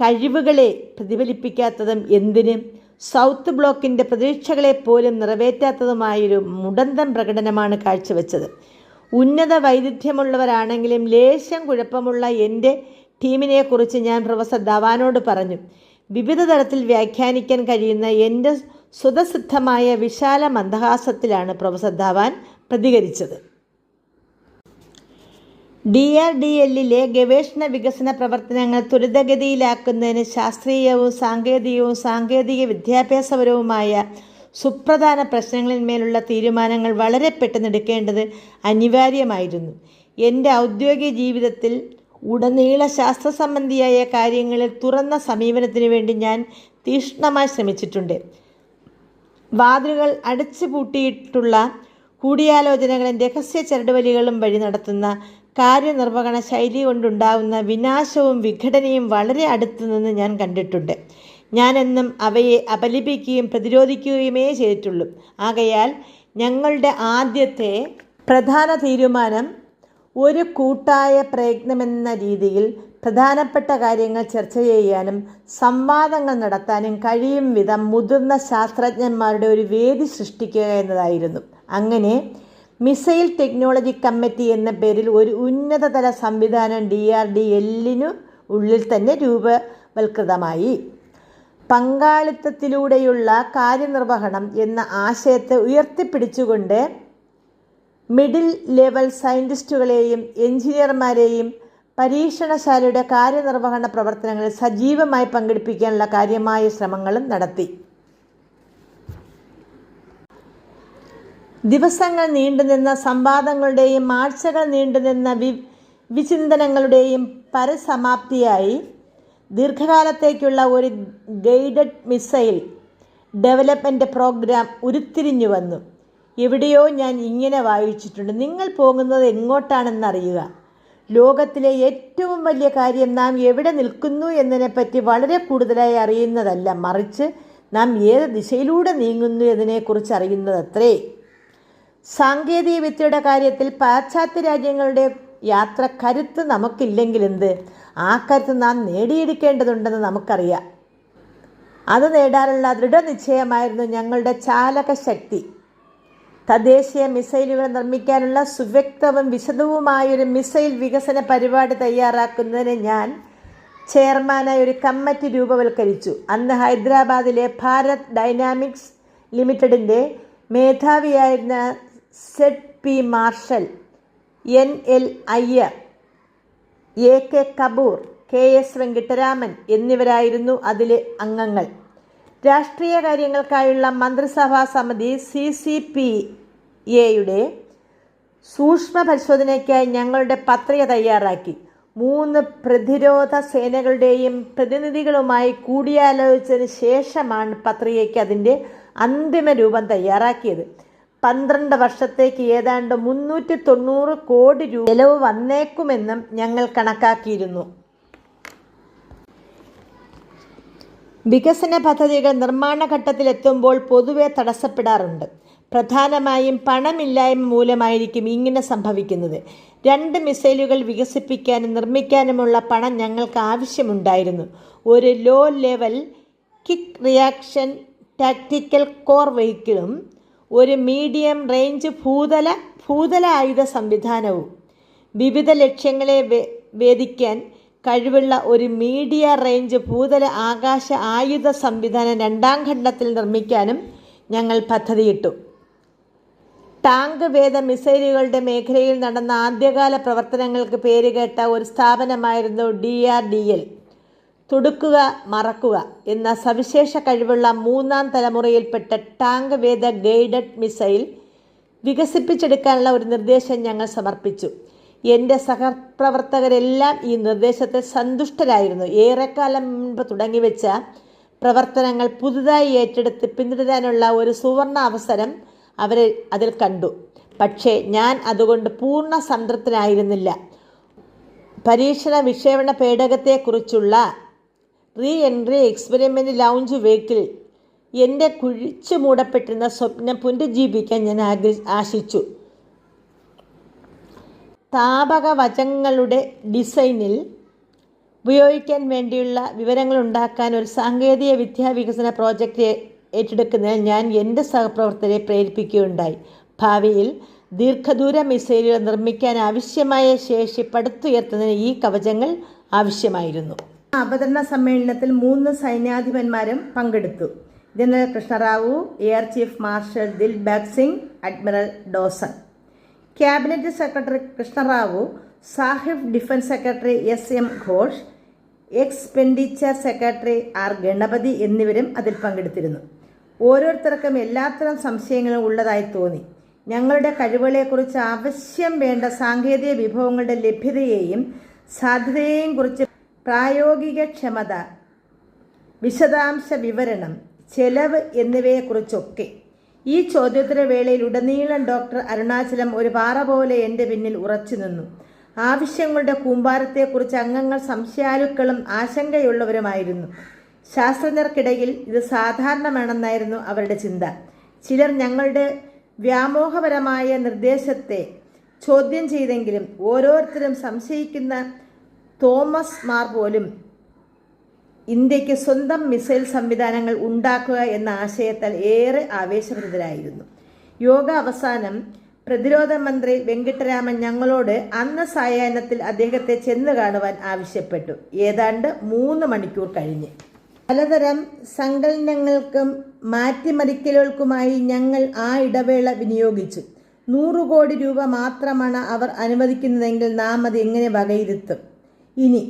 Speaker 1: കഴിവുകളെ പ്രതിഫലിപ്പിക്കാത്തതും എന്തിന് സൗത്ത് ബ്ലോക്കിൻ്റെ പ്രതീക്ഷകളെ പോലും നിറവേറ്റാത്തതുമായൊരു മുടന്തം പ്രകടനമാണ് കാഴ്ചവെച്ചത് ഉന്നത വൈദഗ്ധ്യമുള്ളവരാണെങ്കിലും ലേശം കുഴപ്പമുള്ള എൻ്റെ ടീമിനെക്കുറിച്ച് ഞാൻ പ്രൊഫസർ ധവാനോട് പറഞ്ഞു വിവിധ തരത്തിൽ വ്യാഖ്യാനിക്കാൻ കഴിയുന്ന എൻ്റെ സ്വതസിദ്ധമായ വിശാല മന്ദഹാസത്തിലാണ് പ്രൊഫസർ ധവാൻ പ്രതികരിച്ചത് ഡി ആർ ഡി എല്ലിലെ ഗവേഷണ വികസന പ്രവർത്തനങ്ങൾ ത്വരിതഗതിയിലാക്കുന്നതിന് ശാസ്ത്രീയവും സാങ്കേതികവും സാങ്കേതിക വിദ്യാഭ്യാസപരവുമായ സുപ്രധാന പ്രശ്നങ്ങളിന്മേലുള്ള തീരുമാനങ്ങൾ വളരെ പെട്ടെന്ന് എടുക്കേണ്ടത് അനിവാര്യമായിരുന്നു എൻ്റെ ഔദ്യോഗിക ജീവിതത്തിൽ ഉടനീള ശാസ്ത്ര സംബന്ധിയായ കാര്യങ്ങളിൽ തുറന്ന സമീപനത്തിന് വേണ്ടി ഞാൻ തീക്ഷ്ണമായി ശ്രമിച്ചിട്ടുണ്ട് വാതിലുകൾ അടച്ചു പൂട്ടിയിട്ടുള്ള കൂടിയാലോചനകളും രഹസ്യ ചരടുവലികളും വഴി നടത്തുന്ന കാര്യനിർവഹണ ശൈലി കൊണ്ടുണ്ടാവുന്ന വിനാശവും വിഘടനയും വളരെ നിന്ന് ഞാൻ കണ്ടിട്ടുണ്ട് ഞാനെന്നും അവയെ അപലപിക്കുകയും പ്രതിരോധിക്കുകയുമേ ചെയ്തിട്ടുള്ളൂ ആകയാൽ ഞങ്ങളുടെ ആദ്യത്തെ പ്രധാന തീരുമാനം ഒരു കൂട്ടായ പ്രയത്നമെന്ന രീതിയിൽ പ്രധാനപ്പെട്ട കാര്യങ്ങൾ ചർച്ച ചെയ്യാനും സംവാദങ്ങൾ നടത്താനും കഴിയും വിധം മുതിർന്ന ശാസ്ത്രജ്ഞന്മാരുടെ ഒരു വേദി സൃഷ്ടിക്കുക എന്നതായിരുന്നു അങ്ങനെ മിസൈൽ ടെക്നോളജി കമ്മിറ്റി എന്ന പേരിൽ ഒരു ഉന്നതതല സംവിധാനം ഡി ആർ ഡി എല്ലിനു ഉള്ളിൽ തന്നെ രൂപവൽകൃതമായി പങ്കാളിത്തത്തിലൂടെയുള്ള കാര്യനിർവഹണം എന്ന ആശയത്തെ ഉയർത്തിപ്പിടിച്ചുകൊണ്ട് മിഡിൽ ലെവൽ സയൻറ്റിസ്റ്റുകളെയും എഞ്ചിനീയർമാരെയും പരീക്ഷണശാലയുടെ കാര്യനിർവഹണ പ്രവർത്തനങ്ങളിൽ സജീവമായി പങ്കെടുപ്പിക്കാനുള്ള കാര്യമായ ശ്രമങ്ങളും നടത്തി ദിവസങ്ങൾ നീണ്ടുനിന്ന സംവാദങ്ങളുടെയും ആഴ്ചകൾ നീണ്ടുനിന്ന വി വിചിന്തനങ്ങളുടെയും പരസമാപ്തിയായി ദീർഘകാലത്തേക്കുള്ള ഒരു ഗൈഡഡ് മിസൈൽ ഡെവലപ്മെൻ്റ് പ്രോഗ്രാം ഉരുത്തിരിഞ്ഞു വന്നു എവിടെയോ ഞാൻ ഇങ്ങനെ വായിച്ചിട്ടുണ്ട് നിങ്ങൾ പോകുന്നത് എങ്ങോട്ടാണെന്നറിയുക ലോകത്തിലെ ഏറ്റവും വലിയ കാര്യം നാം എവിടെ നിൽക്കുന്നു എന്നതിനെപ്പറ്റി വളരെ കൂടുതലായി അറിയുന്നതല്ല മറിച്ച് നാം ഏത് ദിശയിലൂടെ നീങ്ങുന്നു എന്നതിനെക്കുറിച്ച് അറിയുന്നതത്രേ സാങ്കേതിക വിദ്യയുടെ കാര്യത്തിൽ പാശ്ചാത്യ രാജ്യങ്ങളുടെ യാത്ര കരുത്ത് നമുക്കില്ലെങ്കിൽ എന്ത് ആ കരുത്ത് നാം നേടിയെടുക്കേണ്ടതുണ്ടെന്ന് നമുക്കറിയാം അത് നേടാനുള്ള ദൃഢനിശ്ചയമായിരുന്നു ഞങ്ങളുടെ ചാലകശക്തി തദ്ദേശീയ മിസൈലുകൾ നിർമ്മിക്കാനുള്ള സുവ്യക്തവും വിശദവുമായൊരു മിസൈൽ വികസന പരിപാടി തയ്യാറാക്കുന്നതിന് ഞാൻ ചെയർമാനായി ഒരു കമ്മിറ്റി രൂപവൽക്കരിച്ചു അന്ന് ഹൈദരാബാദിലെ ഭാരത് ഡൈനാമിക്സ് ലിമിറ്റഡിൻ്റെ മേധാവിയായിരുന്ന Z P Marshall N L Iyer A K Kapoor K S Venkataraman എന്നിവരായിരുന്നു അതിലെ അംഗങ്ങൾ രാഷ്ട്രീയ കാര്യങ്ങൾക്കായുള്ള മന്ത്രിസഭാ സമിതി സി സി പി എയുടെ സൂക്ഷ്മ പരിശോധനയ്ക്കായി ഞങ്ങളുടെ പത്രിക തയ്യാറാക്കി മൂന്ന് പ്രതിരോധ സേനകളുടെയും പ്രതിനിധികളുമായി കൂടിയാലോചിച്ചതിന് ശേഷമാണ് പത്രികയ്ക്ക് അതിൻ്റെ അന്തിമ രൂപം തയ്യാറാക്കിയത് പന്ത്രണ്ട് വർഷത്തേക്ക് ഏതാണ്ട് മുന്നൂറ്റി തൊണ്ണൂറ് കോടി രൂപ ചെലവ് വന്നേക്കുമെന്നും ഞങ്ങൾ കണക്കാക്കിയിരുന്നു വികസന പദ്ധതികൾ നിർമ്മാണ ഘട്ടത്തിലെത്തുമ്പോൾ പൊതുവെ തടസ്സപ്പെടാറുണ്ട് പ്രധാനമായും പണമില്ലായ്മ മൂലമായിരിക്കും ഇങ്ങനെ സംഭവിക്കുന്നത് രണ്ട് മിസൈലുകൾ വികസിപ്പിക്കാനും നിർമ്മിക്കാനുമുള്ള പണം ഞങ്ങൾക്ക് ആവശ്യമുണ്ടായിരുന്നു ഒരു low level kick reaction tactical core വെഹിക്കിളും ഒരു മീഡിയം റേഞ്ച് ഭൂതല ഭൂതല ആയുധ സംവിധാനവും വിവിധ ലക്ഷ്യങ്ങളെ വേദിക്കാൻ കഴിവുള്ള ഒരു മീഡിയ റേഞ്ച് ഭൂതല ആകാശ ആയുധ സംവിധാനം രണ്ടാം ഘട്ടത്തിൽ നിർമ്മിക്കാനും ഞങ്ങൾ പദ്ധതിയിട്ടു ടാങ്ക് വേദ മിസൈലുകളുടെ മേഖലയിൽ നടന്ന ആദ്യകാല പ്രവർത്തനങ്ങൾക്ക് പേരുകേട്ട ഒരു സ്ഥാപനമായിരുന്നു ഡി ആർ ഡി എൽ തുടുക്കുക മറക്കുക എന്ന സവിശേഷ കഴിവുള്ള മൂന്നാം തലമുറയിൽപ്പെട്ട ടാങ്ക് വേദ ഗൈഡഡ് മിസൈൽ വികസിപ്പിച്ചെടുക്കാനുള്ള ഒരു നിർദ്ദേശം ഞങ്ങൾ സമർപ്പിച്ചു എൻ്റെ സഹപ്രവർത്തകരെല്ലാം ഈ നിർദ്ദേശത്തെ സന്തുഷ്ടരായിരുന്നു ഏറെക്കാലം മുൻപ് തുടങ്ങിവെച്ച പ്രവർത്തനങ്ങൾ പുതുതായി ഏറ്റെടുത്ത് പിന്തുടരാനുള്ള ഒരു സുവർണ അവസരം അവർ അതിൽ കണ്ടു പക്ഷേ ഞാൻ അതുകൊണ്ട് പൂർണ്ണ സംതൃപ്തനായിരുന്നില്ല പരീക്ഷണ വിക്ഷേപണ പേടകത്തെക്കുറിച്ചുള്ള റീ എൻട്രി എക്സ്പെരിമെൻ്റ് ലൗഞ്ച് വേക്കിൽ എൻ്റെ കുഴിച്ചു മൂടപ്പെട്ടിരുന്ന സ്വപ്നം പുനരുജ്ജീവിക്കാൻ ഞാൻ ആഗ്രഹി ആശിച്ചു താപകവചങ്ങളുടെ ഡിസൈനിൽ ഉപയോഗിക്കാൻ വേണ്ടിയുള്ള വിവരങ്ങൾ ഉണ്ടാക്കാൻ ഒരു സാങ്കേതിക വിദ്യാ വികസന പ്രോജക്റ്റ് ഏറ്റെടുക്കുന്നതിൽ ഞാൻ എൻ്റെ സഹപ്രവർത്തകരെ പ്രേരിപ്പിക്കുകയുണ്ടായി ഭാവിയിൽ ദീർഘദൂര മിസൈലുകൾ നിർമ്മിക്കാൻ ആവശ്യമായ ശേഷി പടുത്തുയർത്തുന്നതിന് ഈ കവചങ്ങൾ ആവശ്യമായിരുന്നു അവതരണ സമ്മേളനത്തിൽ മൂന്ന് സൈന്യാധിപന്മാരും പങ്കെടുത്തു general Krishnarao air chief marshal Dilbagh Singh admiral Dawson cabinet secretary Krishnarao sahib defence secretary S M Ghosh expenditure secretary R Ganapathy എന്നിവരും അതിൽ പങ്കെടുത്തിരുന്നു ഓരോരുത്തർക്കും എല്ലാത്തരം സംശയങ്ങളും ഉള്ളതായി തോന്നി ഞങ്ങളുടെ കഴിവുകളെക്കുറിച്ച് ആവശ്യം വേണ്ട സാങ്കേതിക വിഭവങ്ങളുടെ ലഭ്യതയെയും സാധ്യതയെയും കുറിച്ച് പ്രായോഗിക ക്ഷമത വിശദാംശ വിവരണം ചെലവ് എന്നിവയെക്കുറിച്ചൊക്കെ ഈ വേളയിൽ ഉടനീളം ഡോക്ടർ അരുണാചലം ഒരു പാറ പോലെ എൻ്റെ പിന്നിൽ ഉറച്ചു നിന്നു ആവശ്യങ്ങളുടെ കൂമ്പാരത്തെക്കുറിച്ച് അംഗങ്ങൾ സംശയാലുക്കളും ആശങ്കയുള്ളവരുമായിരുന്നു ശാസ്ത്രജ്ഞർക്കിടയിൽ ഇത് സാധാരണമാണെന്നായിരുന്നു അവരുടെ ചിന്ത ചിലർ ഞങ്ങളുടെ വ്യാമോഹപരമായ നിർദ്ദേശത്തെ ചോദ്യം ചെയ്തെങ്കിലും ഓരോരുത്തരും സംശയിക്കുന്ന തോമസ് മാർ പോലും ഇന്ത്യക്ക് സ്വന്തം മിസൈൽ സംവിധാനങ്ങൾ ഉണ്ടാക്കുക എന്ന ആശയത്താൽ ഏറെ ആവേശഭരിതരായിരുന്നു യോഗ അവസാനം പ്രതിരോധ മന്ത്രി വെങ്കിട്ടരാമൻ ഞങ്ങളോട് അന്ന് സായാഹ്നത്തിൽ അദ്ദേഹത്തെ ചെന്ന് കാണുവാൻ ആവശ്യപ്പെട്ടു ഏതാണ്ട് മൂന്ന് മണിക്കൂർ കഴിഞ്ഞ് പലതരം സങ്കലനങ്ങൾക്കും മാറ്റിമറിക്കലുകൾക്കുമായി ഞങ്ങൾ ആ ഇടവേള വിനിയോഗിച്ചു നൂറ് കോടി രൂപ മാത്രമാണ് അവർ അനുവദിക്കുന്നതെങ്കിൽ നാം അത് എങ്ങനെ വകയിരുത്തും ഇനി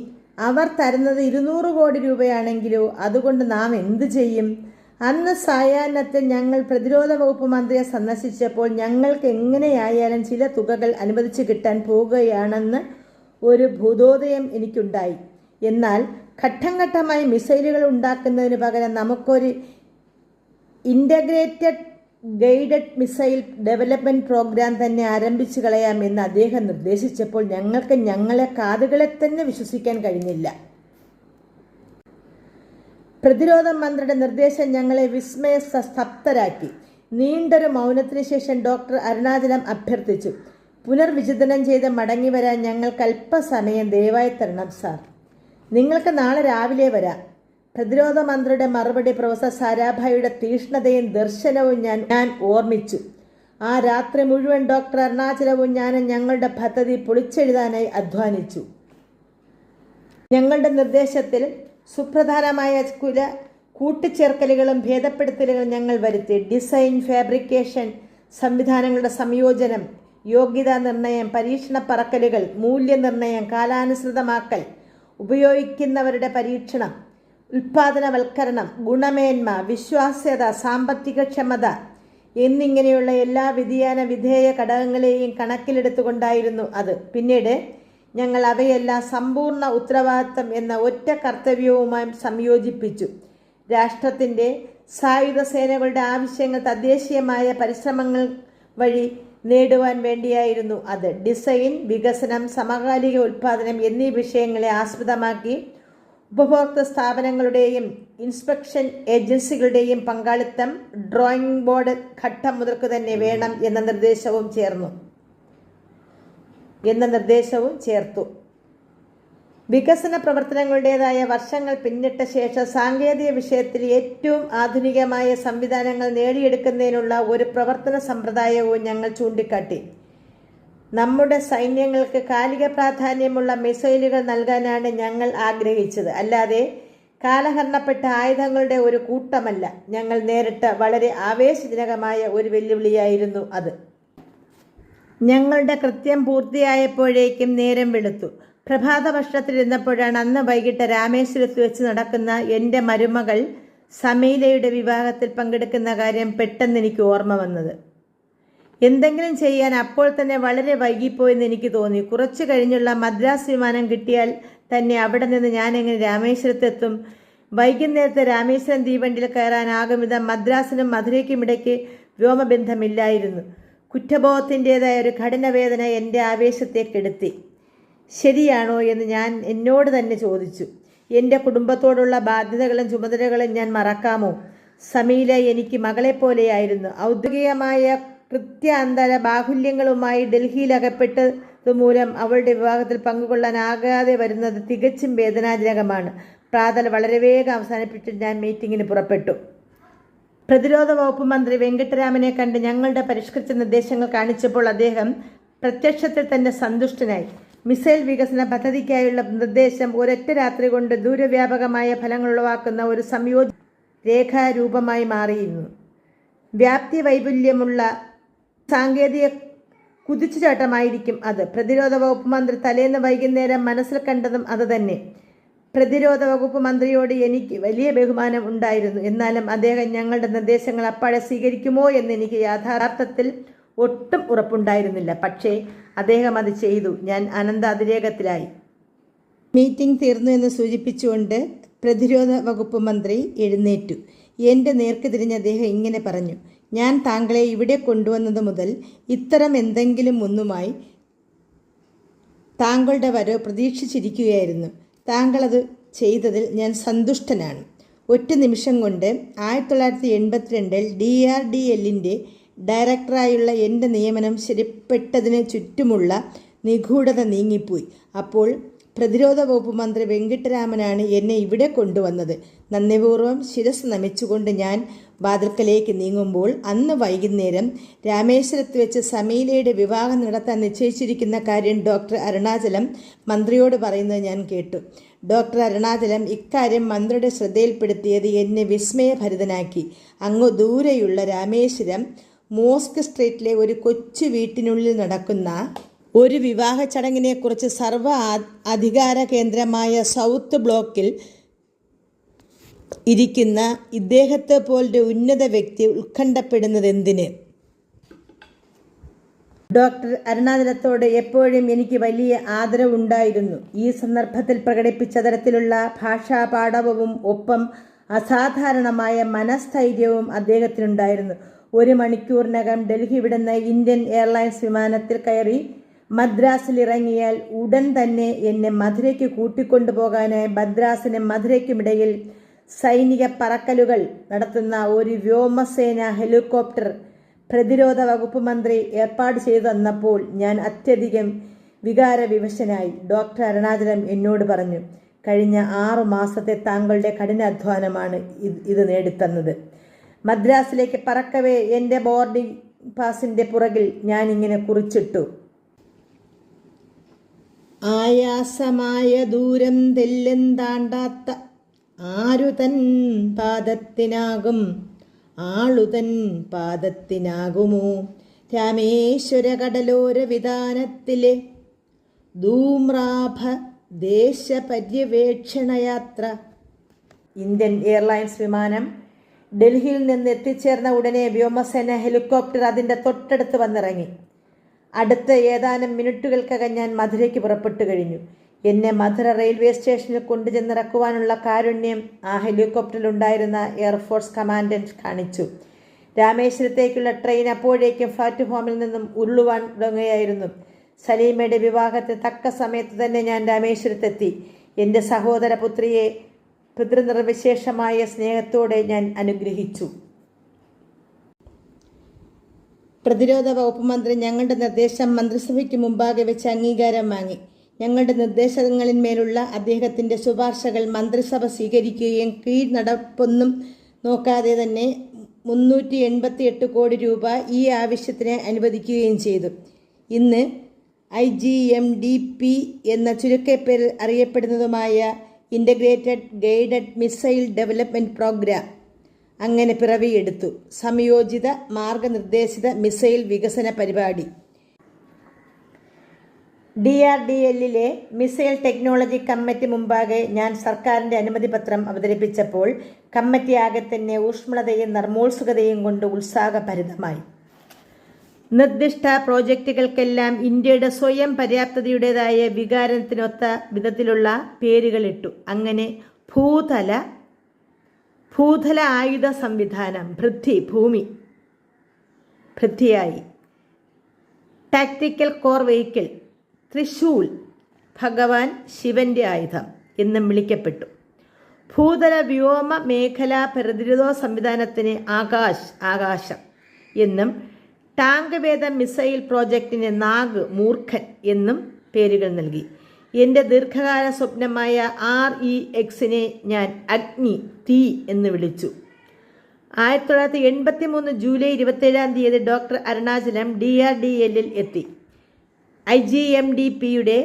Speaker 1: അവർ തരുന്നത് ഇരുന്നൂറ് കോടി രൂപയാണെങ്കിലോ അതുകൊണ്ട് നാം എന്തു ചെയ്യും അന്ന് സായാഹ്നത്തിൽ ഞങ്ങൾ പ്രതിരോധ വകുപ്പ് മന്ത്രിയെ സന്ദർശിച്ചപ്പോൾ ഞങ്ങൾക്ക് എങ്ങനെയായാലും ചില തുകകൾ അനുവദിച്ചു കിട്ടാൻ പോവുകയാണെന്ന് ഒരു ഭൂതോദയം എനിക്കുണ്ടായി എന്നാൽ ഘട്ടം ഘട്ടമായി മിസൈലുകൾ ഉണ്ടാക്കുന്നതിന് പകരം നമുക്കൊരു integrated guided missile development programme തന്നെ ആരംഭിച്ചു കളയാമെന്ന് അദ്ദേഹം നിർദ്ദേശിച്ചപ്പോൾ ഞങ്ങൾക്ക് ഞങ്ങളെ കാതുകളെ തന്നെ വിശ്വസിക്കാൻ കഴിഞ്ഞില്ല പ്രതിരോധ മന്ത്രിയുടെ നിർദ്ദേശം ഞങ്ങളെ വിസ്മയ സ്തപ്തരാക്കി നീണ്ടൊരു മൗനത്തിന് ശേഷം ഡോക്ടർ അരുണാചലം അഭ്യർത്ഥിച്ചു പുനർവിചിതനം ചെയ്ത് മടങ്ങി വരാൻ ഞങ്ങൾക്ക് അല്പസമയം ദയവായി തരണം സാർ നിങ്ങൾക്ക് നാളെ രാവിലെ വരാം പ്രതിരോധ മന്ത്രിയുടെ മറുപടി പ്രൊഫസർ സാരാഭായിയുടെ തീഷ്ണതയും ദർശനവും ഞാൻ ഞാൻ ഓർമ്മിച്ചു ആ രാത്രി മുഴുവൻ ഡോക്ടർ അരുണാചലവും ഞാനും ഞങ്ങളുടെ പദ്ധതി പൊളിച്ചെഴുതാനായി അധ്വാനിച്ചു ഞങ്ങളുടെ നിർദ്ദേശത്തിൽ സുപ്രധാനമായ കുല കൂട്ടിച്ചേർക്കലുകളും ഭേദപ്പെടുത്തലുകളും ഞങ്ങൾ വരുത്തി ഡിസൈൻ ഫാബ്രിക്കേഷൻ സംവിധാനങ്ങളുടെ സംയോജനം യോഗ്യതാ നിർണയം പരീക്ഷണ പറക്കലുകൾ മൂല്യനിർണയം കാലാനുസൃതമാക്കൽ ഉപയോഗിക്കുന്നവരുടെ പരീക്ഷണം ഉൽപാദനവൽക്കരണം ഗുണമേന്മ വിശ്വാസ്യത സാമ്പത്തിക ക്ഷമത എന്നിങ്ങനെയുള്ള എല്ലാ വിധിയാന വിധേയ ഘടകങ്ങളെയും കണക്കിലെടുത്തുകൊണ്ടായിരുന്നു അത് പിന്നീട് ഞങ്ങൾ അവയെല്ലാം സമ്പൂർണ്ണ ഉത്തരവാദിത്തം എന്ന ഒറ്റ കർത്തവ്യവുമായി സംയോജിപ്പിച്ചു രാഷ്ട്രത്തിൻ്റെ സായുധ സേനകളുടെ ആവശ്യങ്ങൾ തദ്ദേശീയമായ പരിശ്രമങ്ങൾ വഴി നേടുവാൻ വേണ്ടിയായിരുന്നു അത് ഡിസൈൻ വികസനം സമകാലിക ഉൽപ്പാദനം എന്നീ വിഷയങ്ങളെ ആസ്പദമാക്കി ഉപഭോക്തൃ സ്ഥാപനങ്ങളുടെയും ഇൻസ്പെക്ഷൻ ഏജൻസികളുടെയും പങ്കാളിത്തം ഡ്രോയിംഗ് ബോർഡ് ഘട്ടം മുതൽക്ക് തന്നെ വേണം എന്ന നിർദ്ദേശവും ചേർന്നു എന്ന നിർദ്ദേശവും ചേർത്തു വികസന പ്രവർത്തനങ്ങളുടേതായ വർഷങ്ങൾ പിന്നിട്ട ശേഷം സാങ്കേതിക വിഷയത്തിൽ ഏറ്റവും ആധുനികമായ സംവിധാനങ്ങൾ നേടിയെടുക്കുന്നതിനുള്ള ഒരു പ്രവർത്തന സമ്പ്രദായവും ഞങ്ങൾ ചൂണ്ടിക്കാട്ടി നമ്മുടെ സൈന്യങ്ങൾക്ക് കാലിക പ്രാധാന്യമുള്ള മിസൈലുകൾ നൽകാനാണ് ഞങ്ങൾ ആഗ്രഹിച്ചത് അല്ലാതെ കാലഹരണപ്പെട്ട ആയുധങ്ങളുടെ ഒരു കൂട്ടമല്ല ഞങ്ങൾ നേരിട്ട വളരെ ആവേശജനകമായ ഒരു വെല്ലുവിളിയായിരുന്നു അത് ഞങ്ങളുടെ കൃത്യം പൂർത്തിയായപ്പോഴേക്കും നേരം വെളുത്തു പ്രഭാത വർഷത്തിലിരുന്നപ്പോഴാണ് അന്ന് വൈകിട്ട് രാമേശ്വരത്ത് വെച്ച് നടക്കുന്ന എൻ്റെ മരുമകൾ സമീലയുടെ വിവാഹത്തിൽ പങ്കെടുക്കുന്ന കാര്യം പെട്ടെന്ന് എനിക്ക് ഓർമ്മ വന്നത് എന്തെങ്കിലും ചെയ്യാൻ അപ്പോൾ തന്നെ വളരെ വൈകിപ്പോയെന്ന് എനിക്ക് തോന്നി കുറച്ചു കഴിഞ്ഞുള്ള മദ്രാസ് വിമാനം കിട്ടിയാൽ തന്നെ അവിടെ നിന്ന് ഞാൻ എങ്ങനെ രാമേശ്വരത്തെത്തും വൈകുന്നേരത്തെ രാമേശ്വരം തീവണ്ടിയിൽ വിധം മദ്രാസിനും മധുരയ്ക്കും ഇടയ്ക്ക് വ്യോമബന്ധമില്ലായിരുന്നു കുറ്റബോധത്തിൻ്റെതായ ഒരു ഘടനവേദന എൻ്റെ ആവേശത്തെ കെടുത്തി ശരിയാണോ എന്ന് ഞാൻ എന്നോട് തന്നെ ചോദിച്ചു എൻ്റെ കുടുംബത്തോടുള്ള ബാധ്യതകളും ചുമതലകളും ഞാൻ മറക്കാമോ സമീല എനിക്ക് മകളെപ്പോലെയായിരുന്നു ഔദ്യോഗികമായ കൃത്യാന്തര ബാഹുല്യങ്ങളുമായി ഡൽഹിയിൽ അവളുടെ വിവാഹത്തിൽ പങ്കുകൊള്ളാനാകാതെ വരുന്നത് തികച്ചും വേദനാജനകമാണ് പ്രാതൽ വളരെ വേഗം അവസാനിപ്പിച്ച് ഞാൻ മീറ്റിങ്ങിന് പുറപ്പെട്ടു പ്രതിരോധ വകുപ്പ് മന്ത്രി വെങ്കട്ടരാമനെ കണ്ട് ഞങ്ങളുടെ പരിഷ്കരിച്ച നിർദ്ദേശങ്ങൾ കാണിച്ചപ്പോൾ അദ്ദേഹം പ്രത്യക്ഷത്തിൽ തന്നെ സന്തുഷ്ടനായി മിസൈൽ വികസന പദ്ധതിക്കായുള്ള നിർദ്ദേശം ഒരൊറ്റ രാത്രി കൊണ്ട് ദൂരവ്യാപകമായ ഉളവാക്കുന്ന ഒരു സംയോജ രേഖാരൂപമായി മാറിയിരുന്നു വ്യാപ്തി വൈപുല്യമുള്ള സാങ്കേതിക ചാട്ടമായിരിക്കും അത് പ്രതിരോധ വകുപ്പ് മന്ത്രി തലേന്ന് വൈകുന്നേരം മനസ്സിൽ കണ്ടതും അത് തന്നെ പ്രതിരോധ വകുപ്പ് മന്ത്രിയോട് എനിക്ക് വലിയ ബഹുമാനം ഉണ്ടായിരുന്നു എന്നാലും അദ്ദേഹം ഞങ്ങളുടെ നിർദ്ദേശങ്ങൾ അപ്പാടെ സ്വീകരിക്കുമോ എന്ന് എനിക്ക് യാഥാർത്ഥത്തിൽ ഒട്ടും ഉറപ്പുണ്ടായിരുന്നില്ല പക്ഷേ അദ്ദേഹം അത് ചെയ്തു ഞാൻ അനന്ത അതിരേകത്തിലായി മീറ്റിംഗ് തീർന്നു എന്ന് സൂചിപ്പിച്ചുകൊണ്ട് പ്രതിരോധ വകുപ്പ് മന്ത്രി എഴുന്നേറ്റു എൻ്റെ നേർക്ക് തിരിഞ്ഞ് അദ്ദേഹം ഇങ്ങനെ പറഞ്ഞു ഞാൻ താങ്കളെ ഇവിടെ കൊണ്ടുവന്നത് മുതൽ ഇത്തരം എന്തെങ്കിലും ഒന്നുമായി താങ്കളുടെ വരവ് പ്രതീക്ഷിച്ചിരിക്കുകയായിരുന്നു താങ്കളത് ചെയ്തതിൽ ഞാൻ സന്തുഷ്ടനാണ് ഒറ്റ നിമിഷം കൊണ്ട് ആയിരത്തി തൊള്ളായിരത്തി എൺപത്തിരണ്ടിൽ ഡി ആർ ഡി എല്ലിൻ്റെ ഡയറക്ടറായുള്ള എൻ്റെ നിയമനം ശരിപ്പെട്ടതിന് ചുറ്റുമുള്ള നിഗൂഢത നീങ്ങിപ്പോയി അപ്പോൾ പ്രതിരോധ വകുപ്പ് മന്ത്രി വെങ്കിട്ടരാമനാണ് എന്നെ ഇവിടെ കൊണ്ടുവന്നത് നന്ദിപൂർവ്വം ശിരസ് നമിച്ചുകൊണ്ട് ഞാൻ വാതിൽക്കലേക്ക് നീങ്ങുമ്പോൾ അന്ന് വൈകുന്നേരം രാമേശ്വരത്ത് വെച്ച് സമീലയുടെ വിവാഹം നടത്താൻ നിശ്ചയിച്ചിരിക്കുന്ന കാര്യം ഡോക്ടർ അരുണാചലം മന്ത്രിയോട് പറയുന്നത് ഞാൻ കേട്ടു ഡോക്ടർ അരുണാചലം ഇക്കാര്യം മന്ത്രിയുടെ ശ്രദ്ധയിൽപ്പെടുത്തിയത് എന്നെ വിസ്മയഭരിതനാക്കി അങ്ങു ദൂരെയുള്ള രാമേശ്വരം മോസ്ക് സ്ട്രീറ്റിലെ ഒരു കൊച്ചു വീട്ടിനുള്ളിൽ നടക്കുന്ന ഒരു വിവാഹ ചടങ്ങിനെക്കുറിച്ച് സർവ അധികാര കേന്ദ്രമായ സൗത്ത് ബ്ലോക്കിൽ ഇരിക്കുന്ന ഇദ്ദേഹത്തെ പോലൊരു ഉന്നത വ്യക്തി ഉത്കണ്ഠപ്പെടുന്നത് എന്തിന് ഡോക്ടർ അരുണാചലത്തോട് എപ്പോഴും എനിക്ക് വലിയ ആദരവുണ്ടായിരുന്നു ഈ സന്ദർഭത്തിൽ പ്രകടിപ്പിച്ച തരത്തിലുള്ള ഭാഷാ ഒപ്പം അസാധാരണമായ മനസ്ഥൈര്യവും അദ്ദേഹത്തിനുണ്ടായിരുന്നു ഒരു മണിക്കൂറിനകം ഡൽഹി വിടുന്ന ഇന്ത്യൻ എയർലൈൻസ് വിമാനത്തിൽ കയറി മദ്രാസിൽ ഇറങ്ങിയാൽ ഉടൻ തന്നെ എന്നെ മധുരയ്ക്ക് കൂട്ടിക്കൊണ്ടുപോകാനായി മദ്രാസിനും മധുരയ്ക്കുമിടയിൽ സൈനിക പറക്കലുകൾ നടത്തുന്ന ഒരു വ്യോമസേന ഹെലികോപ്റ്റർ പ്രതിരോധ വകുപ്പ് മന്ത്രി ഏർപ്പാട് ചെയ്തു തന്നപ്പോൾ ഞാൻ അത്യധികം വികാരവിവശനായി ഡോക്ടർ അരുണാചലം എന്നോട് പറഞ്ഞു കഴിഞ്ഞ ആറു മാസത്തെ താങ്കളുടെ കഠിനാധ്വാനമാണ് ഇത് നേടിത്തന്നത് മദ്രാസിലേക്ക് പറക്കവേ എൻ്റെ ബോർഡിംഗ് പാസിൻ്റെ പുറകിൽ ഞാനിങ്ങനെ കുറിച്ചിട്ടു ആയാസമായ ദൂരം തെല്ലെന്താണ്ടാത്ത ആരുതൻ പാദത്തിനാകും തൻ പാദത്തിനാകുമോ രാമേശ്വര കടലോര വിധാനത്തിലെ ധൂമ്രാഭ പര്യവേക്ഷണയാത്ര ഇന്ത്യൻ എയർലൈൻസ് വിമാനം ഡൽഹിയിൽ നിന്ന് എത്തിച്ചേർന്ന ഉടനെ വ്യോമസേന ഹെലികോപ്റ്റർ അതിൻ്റെ തൊട്ടടുത്ത് വന്നിറങ്ങി അടുത്ത ഏതാനും മിനിറ്റുകൾക്കകം ഞാൻ മധുരയ്ക്ക് പുറപ്പെട്ടു കഴിഞ്ഞു എന്നെ മധുര റെയിൽവേ സ്റ്റേഷനിൽ കൊണ്ടുചെന്നിറക്കുവാനുള്ള കാരുണ്യം ആ ഹെലികോപ്റ്ററിലുണ്ടായിരുന്ന എയർഫോഴ്സ് കമാൻഡൻറ്റ് കാണിച്ചു രാമേശ്വരത്തേക്കുള്ള ട്രെയിൻ അപ്പോഴേക്കും പ്ലാറ്റ്ഫോമിൽ നിന്നും ഉരുളുവാൻ തുടങ്ങുകയായിരുന്നു സലീമയുടെ വിവാഹത്തെ തക്ക സമയത്ത് തന്നെ ഞാൻ രാമേശ്വരത്തെത്തി എൻ്റെ സഹോദരപുത്രിയെ പിതൃനിർവിശേഷമായ സ്നേഹത്തോടെ ഞാൻ അനുഗ്രഹിച്ചു പ്രതിരോധ വകുപ്പ് മന്ത്രി ഞങ്ങളുടെ നിർദ്ദേശം മന്ത്രിസഭയ്ക്ക് മുമ്പാകെ വെച്ച് അംഗീകാരം വാങ്ങി ഞങ്ങളുടെ നിർദ്ദേശങ്ങളിന്മേലുള്ള അദ്ദേഹത്തിൻ്റെ ശുപാർശകൾ മന്ത്രിസഭ സ്വീകരിക്കുകയും കീഴ് നടപ്പൊന്നും നോക്കാതെ തന്നെ മുന്നൂറ്റി എൺപത്തി എട്ട് കോടി രൂപ ഈ ആവശ്യത്തിന് അനുവദിക്കുകയും ചെയ്തു ഇന്ന് I G M D P എന്ന ചുരുക്കപ്പേരിൽ അറിയപ്പെടുന്നതുമായ integrated guided missile development programme അങ്ങനെ പിറവിയെടുത്തു സംയോജിത മാർഗനിർദ്ദേശിത മിസൈൽ വികസന പരിപാടി ഡി ആർ ഡി എല്ലിലെ മിസൈൽ ടെക്നോളജി കമ്മിറ്റി മുമ്പാകെ ഞാൻ സർക്കാരിൻ്റെ അനുമതി പത്രം അവതരിപ്പിച്ചപ്പോൾ കമ്മിറ്റി ആകെ തന്നെ ഊഷ്മളതയും നർമോത്സുകതയും കൊണ്ട് ഉത്സാഹഭരിതമായി നിർദ്ദിഷ്ട പ്രോജക്റ്റുകൾക്കെല്ലാം ഇന്ത്യയുടെ സ്വയം പര്യാപ്തതയുടേതായ വികാരത്തിനൊത്ത വിധത്തിലുള്ള പേരുകളിട്ടു അങ്ങനെ ഭൂതല ഭൂതല ആയുധ സംവിധാനം പൃഥ്വി ഭൂമി പൃഥ്വിയായി ടാക്ടിക്കൽ കോർ വെഹിക്കിൾ തൃശൂൽ ഭഗവാൻ ശിവന്റെ ആയുധം എന്നും വിളിക്കപ്പെട്ടു ഭൂതല വ്യോമ മേഖലാ പ്രതിരോധ സംവിധാനത്തിന് ആകാശ് ആകാശം എന്നും ടാങ്ക് വേദ മിസൈൽ പ്രോജക്റ്റിന് നാഗ് മൂർഖൻ എന്നും പേരുകൾ നൽകി എൻ്റെ ദീർഘകാല സ്വപ്നമായ ആർ ഇ എക്സിനെ ഞാൻ അഗ്നി തീ എന്ന് വിളിച്ചു ആയിരത്തി തൊള്ളായിരത്തി എൺപത്തി മൂന്ന് ജൂലൈ ഇരുപത്തേഴാം തീയതി doctor Arunachalam D R D എല്ലിൽ എത്തി ഐ ജി എം ഡി പിയുടെ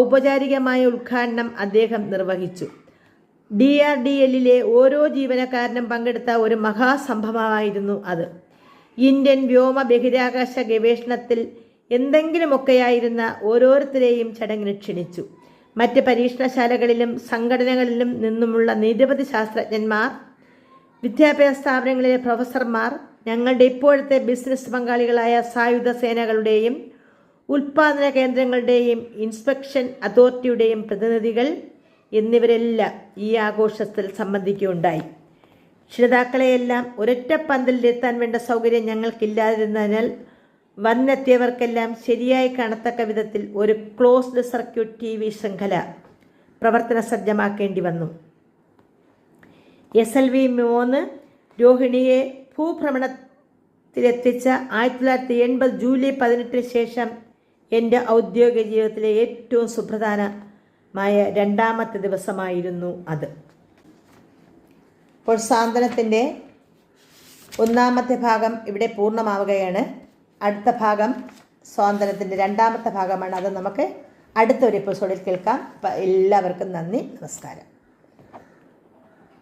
Speaker 1: ഔപചാരികമായ ഉദ്ഘാടനം അദ്ദേഹം നിർവഹിച്ചു ഡി ആർ ഡി എല്ലിലെ ഓരോ ജീവനക്കാരനും പങ്കെടുത്ത ഒരു മഹാസംഭവമായിരുന്നു അത് ഇന്ത്യൻ വ്യോമ ബഹിരാകാശ ഗവേഷണത്തിൽ എന്തെങ്കിലുമൊക്കെയായിരുന്ന ഓരോരുത്തരെയും ചടങ്ങിന് ക്ഷണിച്ചു മറ്റ് പരീക്ഷണശാലകളിലും സംഘടനകളിലും നിന്നുമുള്ള നിരവധി ശാസ്ത്രജ്ഞന്മാർ വിദ്യാഭ്യാസ സ്ഥാപനങ്ങളിലെ പ്രൊഫസർമാർ ഞങ്ങളുടെ ഇപ്പോഴത്തെ ബിസിനസ് പങ്കാളികളായ സായുധ സേനകളുടെയും ഉൽപാദന കേന്ദ്രങ്ങളുടെയും ഇൻസ്പെക്ഷൻ അതോറിറ്റിയുടെയും പ്രതിനിധികൾ എന്നിവരെല്ലാം ഈ ആഘോഷത്തിൽ സംബന്ധിക്കുകയുണ്ടായി ക്ഷിതാക്കളെയെല്ലാം ഒരൊറ്റ പന്തലിലെത്താൻ വേണ്ട സൗകര്യം ഞങ്ങൾക്കില്ലാതിരുന്നതിനാൽ വന്നെത്തിയവർക്കെല്ലാം ശരിയായി കാണത്തക്ക വിധത്തിൽ ഒരു ക്ലോസ്ഡ് സർക്യൂട്ട് ടി വി ശൃംഖല പ്രവർത്തന സജ്ജമാക്കേണ്ടി വന്നു എസ് എൽ വി മൂന്ന് രോഹിണിയെ ഭൂഭ്രമണത്തിലെത്തിച്ച ആയിരത്തി തൊള്ളായിരത്തി എൺപത് ജൂലൈ പതിനെട്ടിന് ശേഷം എൻ്റെ ഔദ്യോഗിക ജീവിതത്തിലെ ഏറ്റവും സുപ്രധാനമായ രണ്ടാമത്തെ ദിവസമായിരുന്നു അത് അപ്പോൾ സാന്ത്വനത്തിൻ്റെ ഒന്നാമത്തെ ഭാഗം ഇവിടെ പൂർണ്ണമാവുകയാണ് അടുത്ത ഭാഗം സ്വാതന്ത്ര്യത്തിൻ്റെ രണ്ടാമത്തെ ഭാഗമാണ് അത് നമുക്ക് അടുത്തൊരു എപ്പിസോഡിൽ കേൾക്കാം എല്ലാവർക്കും നന്ദി നമസ്കാരം